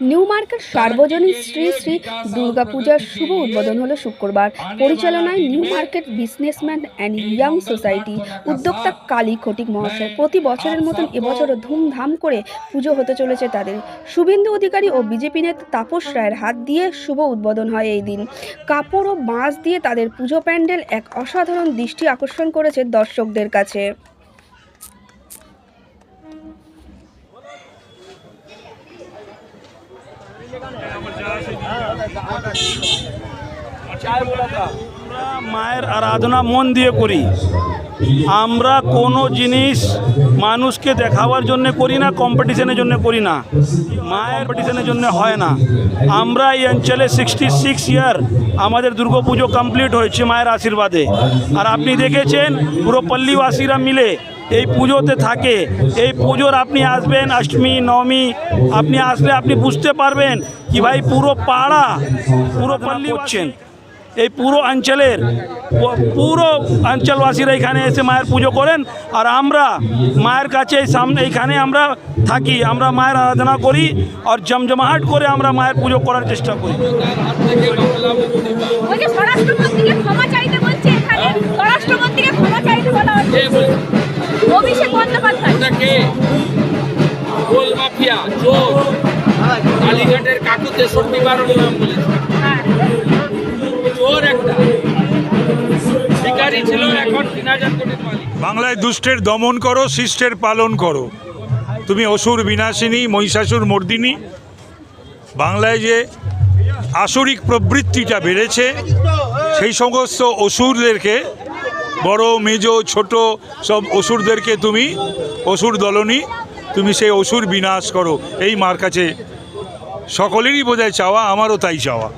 New market সার্বজনীন শ্রী শ্রী দুর্গাপূজার শুভ উদ্বোধন হলো শুক্রবার। পরিচালনায় new market businessman and young society উদ্যোক্তা কালী খটিক মহাশয়। প্রতি বছরের মতন এবছরও ধুমধাম করে পুজো হতে চলেছে তাদের। শুভেন্দু অধিকারী ও বিজেপি নেতা তাপস রায়ের হাত দিয়ে শুভ উদ্বোধন হয় এই দিন। কাপড় ও বাঁশ দিয়ে তাদের পুজো প্যান্ডেল এক অসাধারণ দৃষ্টি আকর্ষণ করেছে দর্শকদের কাছে। মায়ের আরাধনা মন দিয়ে করি। আমরা কোনো জিনিস মানুষকে দেখাবার জন্য করি না কম্পিটিশনের জন্য করি না। মায়ের কম্পিটিশনের জন্য হয় না। আমরা এই অঞ্চলে সিক্সটি সিক্স ইয়ার আমাদের দুর্গাপুজো কমপ্লিট হয়েছে মায়ের আশীর্বাদে। আর আপনি দেখেছেন পুরো পল্লীবাসীরা মিলে এই পুজোতে থাকে। এই পুজোর আপনি আসবেন, অষ্টমী, নবমী, আপনি আসলে আপনি বুঝতে পারবেন কি ভাই পুরো পাড়া, পুরো পল্লী হচ্ছেন এই পুরো অঞ্চলের, পুরো অঞ্চলবাসীরা এখানে এসে মায়ের পুজো করেন। আর আমরা মায়ের কাছে সামনে এইখানে আমরা থাকি, আমরা মায়ের আরাধনা করি আর জমজমাহাট করে আমরা মায়ের পুজো করার চেষ্টা করি। গোল মাফিয়া চোর কালীঘাটের কাকু তেষট্টি বারো নাম বলেছে। চোর একটা। বাংলায় দুষ্টের দমন করো, শিষ্টের পালন করো। তুমি অসুর বিনাশিনী, মহিষাসুর মর্দিনী। বাংলায় যে আসরিক প্রবৃত্তিটা বেড়েছে, সেই সমস্ত অসুরদেরকে বড়, মেজ, ছোট সব অসুরদেরকে তুমি অসুর দলনী, তুমি সেই অসুর বিনাশ করো। এই মার কাছে সকলেরই বোধহয় চাওয়া, আমারও তাই চাওয়া।